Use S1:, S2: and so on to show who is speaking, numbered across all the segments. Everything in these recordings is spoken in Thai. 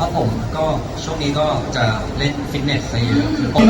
S1: เพราะผมก็ช่วงนี้ก็จะเล่นฟิตเนสซะเยอะคือผม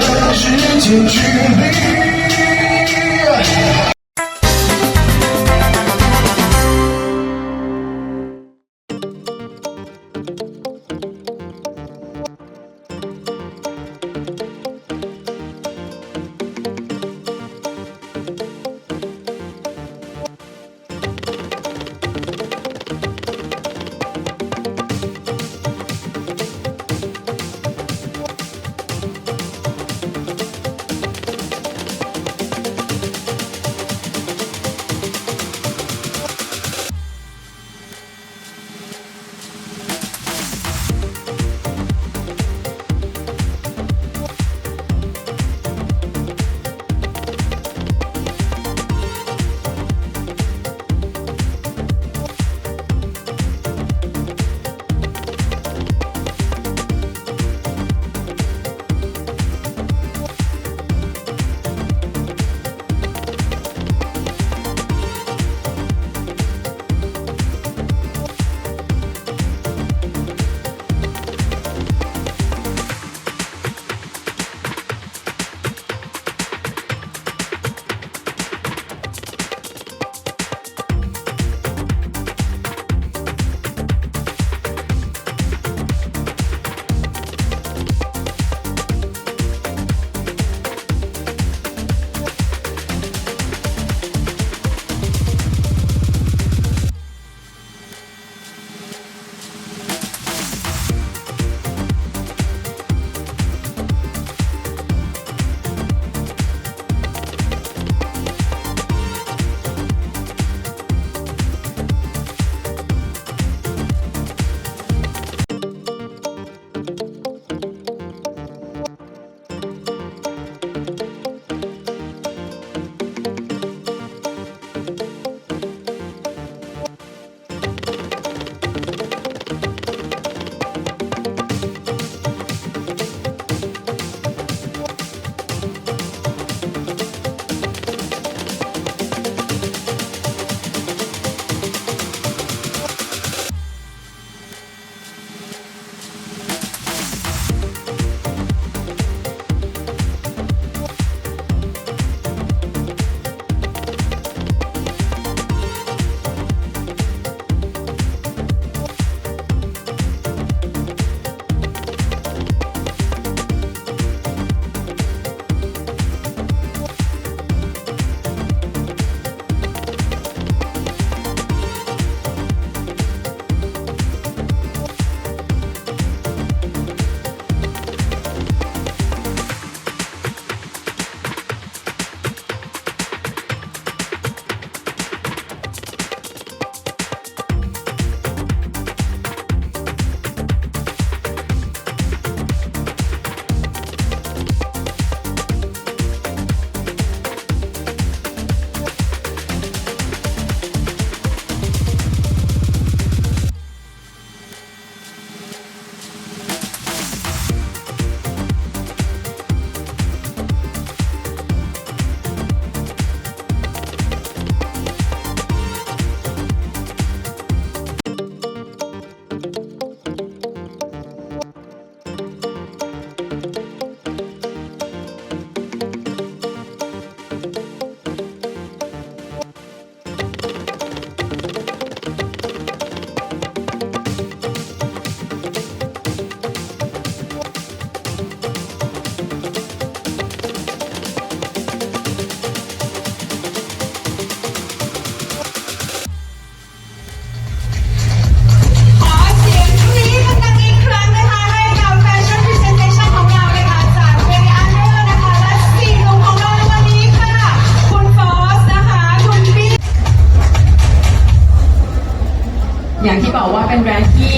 S2: อย่าง
S3: ที่บอกว่าเป็นแบรนด์ที่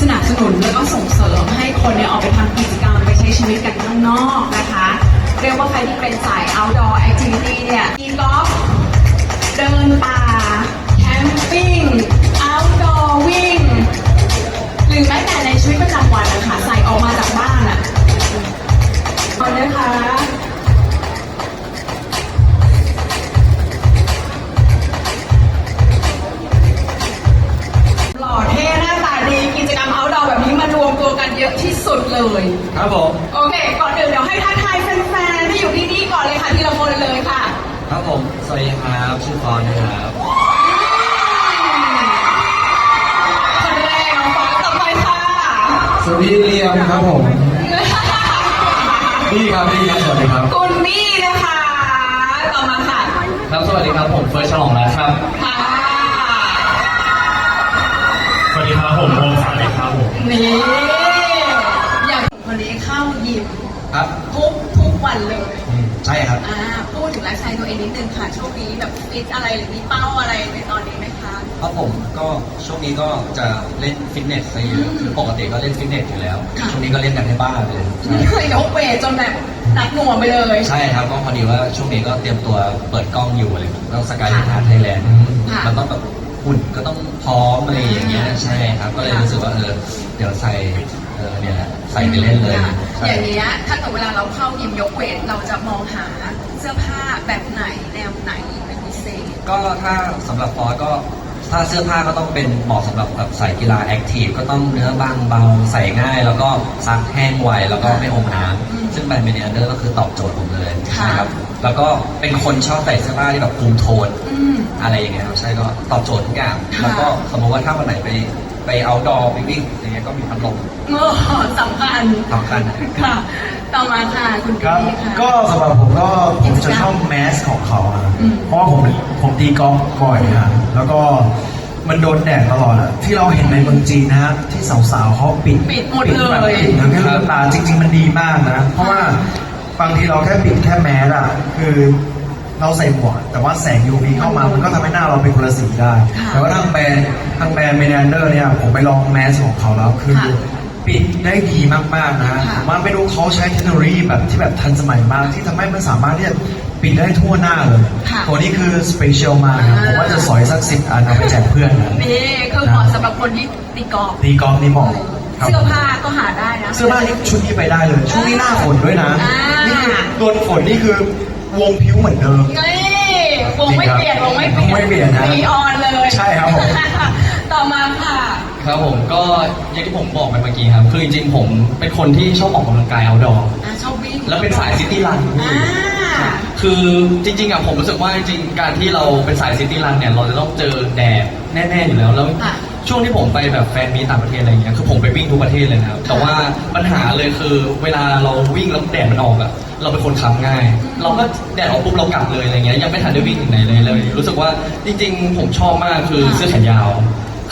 S3: สนับสนุนแล้วก็ส่งเสริมให้คนเนี่ยออกไปทำกิจกรรมไปใช้ชีวิตกันข้างนอกนะคะ เรียกว่าใครที่เป็นสาย outdoor activity เนี่ยตีกอล์ฟเดินป่าแคมปิ้ง outdoor วิ่ง หรือแม้แต่ในชีวิตประจำวัน ส
S2: วั
S1: สดีครับชื่อฟอนนะครับ
S2: คนแรกน้องฟ้าต่อไปค่ะ
S4: สวัสดีเรียมครับผมพี่ครับพี่ครับสวัสดีครับ
S2: คุณมี่นะคะต่อมาค่ะ
S1: ครับสวัสดีครับผมเฟิร์สฉลองรัตน์ครับ
S2: ค่ะ
S5: สวัสดีครับผมโอมสาลีครับผม
S2: นี่
S3: อย่างคนนี้เข้ายิม
S1: ครับ
S3: ทุกทุกวันเลย
S1: อืมใช่ครับ
S3: อ่าพูด ถึงไลฟ์สไตล์ตัวเองนิดนึงค่ะ ช่วงนี้แบบฟิตอะไรหรือมีเป้าอะไรในตอนนี้ไหมคะ
S1: เพราะผมก็ช่วงนี้ก็จะเล่นฟิตเนสซะเยอะคือปกติก็เล่นฟิตเนสอยู่แล้ว
S3: ค่ะ
S1: ช่วงนี้ก็เล่นกันในบ้านเลยใช่
S3: นี่เคยยกเวทจนแบบหนักหน่วงไปเลย
S1: ใช่ครับก็พอดีว่าช่วงนี้ก็เตรียมตัวเปิดกล้องอยู่อะไรอย่างเงี้ยต้องสกาย
S3: ค่ะ
S1: ฮาร์ไทยแลนด์ะ มันต้องแบบหุ่นก็ต้องพร้อมอะไรอย่างเงี้ยใช่ครับก็เลยรู้สึกว่าเออเดี๋ยวใส่เออเนี่ยแหละใส่ไปเล่นเลย
S3: อย่างเนี้ยถ้าเกิดเวลาเราเข้ายิมยกเวทเราจะมองหาเสื้อผ้าแบบไหนแนวไหนเป็นพิเศษ
S1: ก็ถ้าสำหรับฟอสก็ถ้าเสื้อผ้าก็ต้องเป็นเหมาะสำหรับแบบใส่กีฬาแอคทีฟก็ต้องเนื้อบางเบาใส่ง่าย แล้วก็ซักแห้งไวแล้วก็ไม่อมน้
S3: อืมำ
S1: ซึ่งแบรนด์เมเนเดอร์ก็คือตอบโจทย์ผมเลย
S3: ค่ะ
S1: นะครับแล้วก็เป็นคนชอบใส่เสื้อผ้าที่แบบคุมโทน
S3: อืม
S1: อะไรอย่างเงี้ยครับใช่ก็ตอบโจทย์ทุกอย่าง
S3: ค่ะ
S1: แล้วก็สมมติว่าถ้าวันไหนไป ไปเอาดอไปวิ่งอย่างเงี้ยก็มีพัดลม
S3: โอ้สำคัญ
S1: สำคัญ
S3: ค่ะ ต่อมาค่ะคุณ
S4: ครับ
S3: พี่ค่ะ
S4: ก็สำหรับผมก็ผมจะชอบแมสของเขาอะ
S3: อืม
S4: เพราะว่าผมผมตีกอล์ฟบ่อยนะแล้วก็มันโดนแดดตลอดอะที่เราเห็นในเมืองจีนนะฮะที่สาวๆเขาปิด
S3: ปิดหมด
S4: แบบ
S3: เลย
S4: ปิดทั้งแค่ลูกตาจริง ๆ มันดีมากนะ เพราะว่าบางทีเราแค่ปิดแค่แมสอะคือ เราใส่หมวกแต่ว่าแสง UV เข้ามามันก็ทำให้หน้าเราเป็นคนละสีได้
S3: ค่ะ
S4: แต่ว่าทางแบรนด์ทางแบรนด์เมนเดอร์เนี่ยผมไปลองแมสของเขาแล้วคือ
S3: ค่ะ
S4: ปิดได้ดีมากๆนะ
S3: ค่ะ
S4: ผมว่าไม่รู้เขาใช้เทคโนโลยีแบบที่แบบทันสมัยมากที่ทำให้มันสามารถที่จะปิดได้ทั่วหน้าเลย
S3: ค่ะ
S4: ตัวนี้คือสเปเชียลมากครับ
S3: อ่า
S4: ผมว่าจะสอยสักสิบอันเอาไปแจกเพื่อนนะ
S3: นี่คือเหมาะสำหรับคนที่ตีกอล์ฟ
S4: ตีกอล์ฟนี่เหมาะครับ
S3: เสื้อผ้าก็หาได้นะ
S4: เสื้อผ้านี่ชุดนี้ไปได้เลย ช่วงนี้หน้าฝนด้วยนะ
S3: อ่านี่
S4: นี่คือโดนฝนนี่คือ วงผิวเหมือนเดิม
S3: นี่วงไม่เปลี่ยนวงไม่เปลี่ยน
S4: วงไม่เปลี่ยนนะ
S3: นีออนเลย
S4: ใช่ครับผม
S3: ต่อมาค่ะ
S6: ครับผมก็อย่างที่ผมบอกไปเมื่อกี้ครับ คือจริงๆผมเป็นคนที่ชอบออกกำลังกายเอาดอ
S3: อะชอบวิ่ง
S6: แล้วเป็นสายซิตี้รัน
S3: อ่า
S6: คือจริงๆอะผมรู้สึกว่าจริงๆการที่เราเป็นสายซิตี้รันเนี่ยเราจะต้องเจอแดดแน่ๆอยู่แล้วแล้ว
S3: ค่ะ
S6: ช่วงที่ผมไปแบบแฟนมีตต่างประเทศอะไรเงี้ยคือผมไปวิ่งทุกประเทศเลยนะครับแต่ว่าปัญหาเลยคือเวลาเราวิ่งแล้วแดดมันออกอะเราเป็นคนค้ำง่าย เราก็แดดออกปุ๊บเรากลับเลยอะไรเงี้ยยังไม่ทันได้วิ่งถึงไหนเลยเลย รู้สึกว่าจริงๆ ผมชอบมากคือเสื้อแขนยาว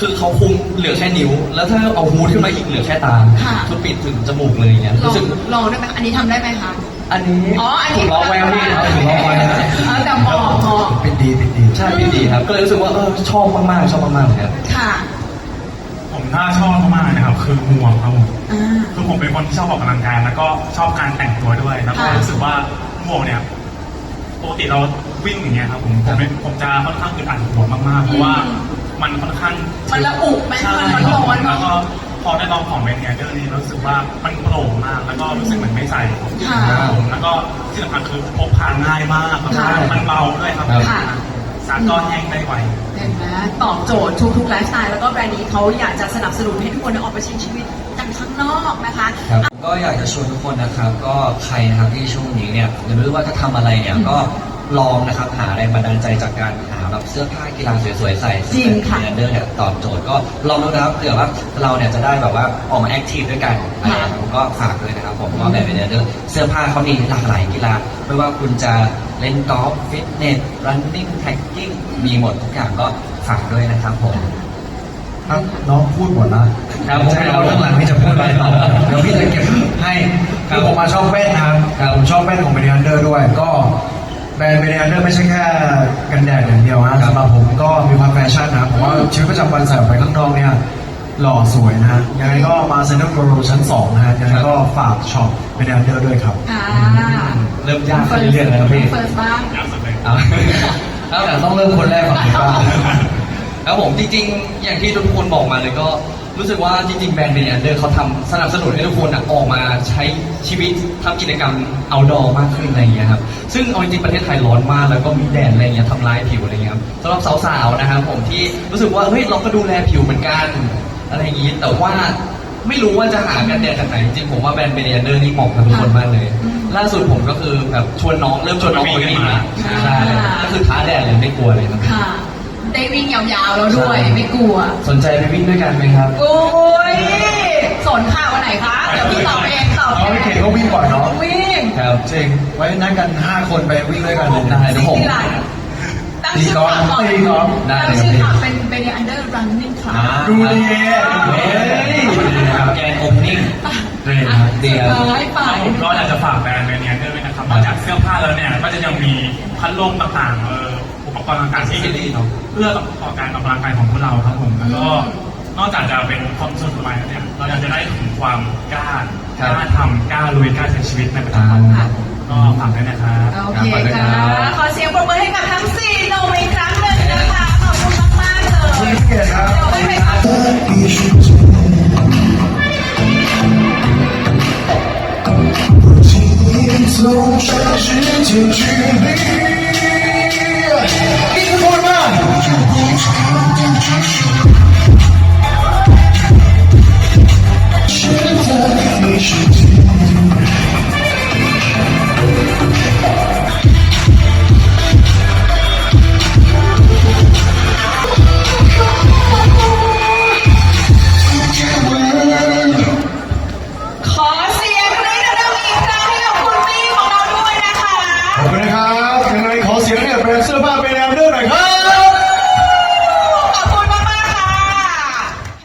S6: คือเขาคุมเหลือแค่นิ้ว แล้วถ้าเอาฮูดขึ้นมาอีกเหลือแค่ตา
S3: ค่ะ
S6: คือปิดถึงจมูกเลยอย่างเงี้ย
S3: ลอง
S6: รู้สึก
S3: ลองได้ไหมอันนี้ทำได้ไหมคะ
S6: อันนี้
S3: อ๋อ อันนี้
S6: ถูกล้อแววนี่ครับถูกล้อแววนะ
S3: เอาแต่เหมาะเหมาะ
S4: เป็นดีเป็นดี
S6: ใช่พี่ดีครับ ก็เลยรู้สึกว่าเออชอบมากๆชอบมากๆเลยครับ
S3: ค่ะ
S5: ผมน่าชอบมากๆนะครับคือหมวกครับผม
S3: อ่า
S5: คือผมเป็นคนที่ชอบออกกำลังกายแล้วก็ชอบการแต่งตัวด้วยแล้วก็
S3: ค่ะ
S5: รู้สึกว่าหมวกเนี่ยปกติเราวิ่งอย่างเงี้ยครับผมผมเป็นผมจะค่อนข้างอึดอัดหัวมากๆเพราะว่ามันค่อนข้าง
S3: มันระอุไหม
S5: ใช่
S3: มันร้อนเนอะ
S5: แล้วก็พอได้ลองของเบนเนียเดอร์นี่รู้สึกว่ามันโปร่งมากแล้วก็รู้สึกเหมือนไม่ใส่
S3: ค่ะ
S5: ครับผมแล้วก็ที่สำคัญคือพกพาง่ายมากแล้วก็
S3: ค่ะ
S5: มันเบาด้วยครับ
S3: ค่ะ
S5: ซักก็แห้งได้ไว
S3: เห็นไหมตอบโจทย์ทุกๆไลฟ์สไตล์แล้วก็แบรนด์นี้เขาอยากจะสนับสนุนให้ทุกคนได้ออกไปใช้ชีวิตกันข้างนอกนะคะ
S1: ครับก็อยากจะชวนทุกคนนะครับ ก็ใครนะครับที่ช่วงนี้เนี่ยยังไม่รู้ว่าจะทำอะไรเนี่ยก็ลองนะครับหาแรงบันดาลใจจากการหาแบบเสื้อผ้ากีฬาสวยๆใส่
S3: จริงค่ะ
S1: เนเดอร์เนี่ยตอบโจทย์ก็ลองดูนะครับเผื่อว่าเราเนี่ยจะได้แบบว่าออกมาแอคทีฟด้วยกันอะไรอย่างเงี้ยผมก็ฝากเลยนะครับผมว่าแบบเนเดอร์เสื้อผ้าเขามีหลากหลายกีฬาไม่ว่าคุณจะ เล่นกอล์ฟฟิตเนสรันนิ่งแท็กกิ้งมีหมดทุกอย่างก็ฝากด้วยนะครับผม
S4: ครับน้องพูดหมดแล้ว
S1: ครับ
S4: ใช่เราเรื่องหลังที่จะพูดอะไรต่อเดี๋ยวพี่จะเก็บให้คือผมมาชอบแว่นนะครับผมชอบแว่นของเบรนเดอร์ด้วย ก็แบรนด์เบรนเดอร์ไม่ใช่แค่กันแดดอย่างเดียวนะสำหรับผมก็มีความแฟชั่นนะผมว่าชีวิตประจำวันใส่ออกไปข้างนอกเนี่ยหล่อสวยนะฮะยังไงก็มาเซ็นทรัลโรชั้นสองนะฮะยังไงก็ฝากช็อปเบรนเดอร์ด้วยครับ
S3: ค่ะ
S1: เริ่มยากขึ้นเรื่อยๆแล้วครับพี่
S3: เฟิร์สบ้าง
S5: ยากสุดเลย
S1: เอาเอาแต่ต้องเริ่มคนแรกก่อนดีกว่า
S6: ครับผมจริงๆ อย่างที่ทุกคนบอกมาเลยก็รู้สึกว่าจริงๆแบรนด์เบนเดอร์เขาทำสนับสนุนให้ทุกคนอะออกมาใช้ชีวิตทำกิจกรรมเอาดอมากขึ้นอะไรอย่างเงี้ยครับซึ่งเอาจริงๆประเทศไทยร้อนมากแล้วก็มีแดดอะไรอย่างเงี้ยทำร้ายผิวอะไรเงี้ยครับสำหรับสาวๆนะครับผมที่รู้สึกว่าเฮ้ยเราก็ดูแลผิวเหมือนกันอะไรอย่างงี้แต่ว่า ไม่รู้ว่าจะหากันแดดจากไหนจริงๆผมว่าแบรนด์เบเนียเดอร์นี่เหมาะกับทุกคนมากเลย ล่าสุดผมก็คือแบบชวนน้องเริ่มชวนน้องไปวิ่งนะใช่ก็คือท้าแดดเลยไม่กลัวเลยครับ
S3: ค่ะได้วิ่งยาวๆแล้วด้วยไม่กลัว
S6: สนใจไปวิ่งด้วยกันไหมครับ
S3: โอ้ยสนค่ะวันไหนคะเดี๋ยวพี่ตอบเองตอบ
S4: เอา
S3: เอ
S4: ไม่
S3: ง
S4: เก่งก็วิ่งก่อนเนาะ
S3: วิ่ง
S6: ครับ
S4: จริงไว้นัดกัน 5 คนไปวิ่งด้วยกันเลย
S6: ได้เดี๋ยวผม
S3: ที่ไรตั้ง
S4: ตี
S3: ชื่อก
S4: อล์
S3: ขั
S4: ฟ
S3: บก่อน
S4: ตีกอล์ฟ
S6: ได้
S3: ตั้ง
S6: เลย
S3: ชื่อ
S6: ครับ
S3: ขับเป็นเบเนียอันเดอร์รันนิ่งคลับ
S4: ดูดี
S6: เฮ้ย
S1: ครับแกนโอเพนนิ่ง
S4: ดีครับ
S6: ดีครับ
S3: ไปไป
S5: ผมก็อยากจะฝากแบรนด์แบรนด์เนี้ยด้วยนะครับ นอกจากเสื้อผ้าแล้วเนี่ย ก็จะยังมีพัดลมต่างๆ เอออุปกรณ์ต่างๆที่เพื่อต่อการออกกำลังกายของพวกเราครับผม แล้วก็นอกจากจะเป็นความสนุกสนานแล้วเนี่ย เรายังจะได้ถึงความกล้า
S6: ครั
S5: ก
S6: บ
S5: ล้าทำกล้าลุยกล้าใช้ชีวิตในประจำวันครับผม ก็ฝากด้วยนะครับ
S3: โอเคค่ะ ขอเสียงปรบมือให้กับทั้งสี่หนุ่มอีกครั้งหนึ่งนะคะ ขอบคุณมากๆเลย
S4: พี่เกียรติครับ
S3: เดี๋ยวไม่ไปพัก
S7: 从上世界距离。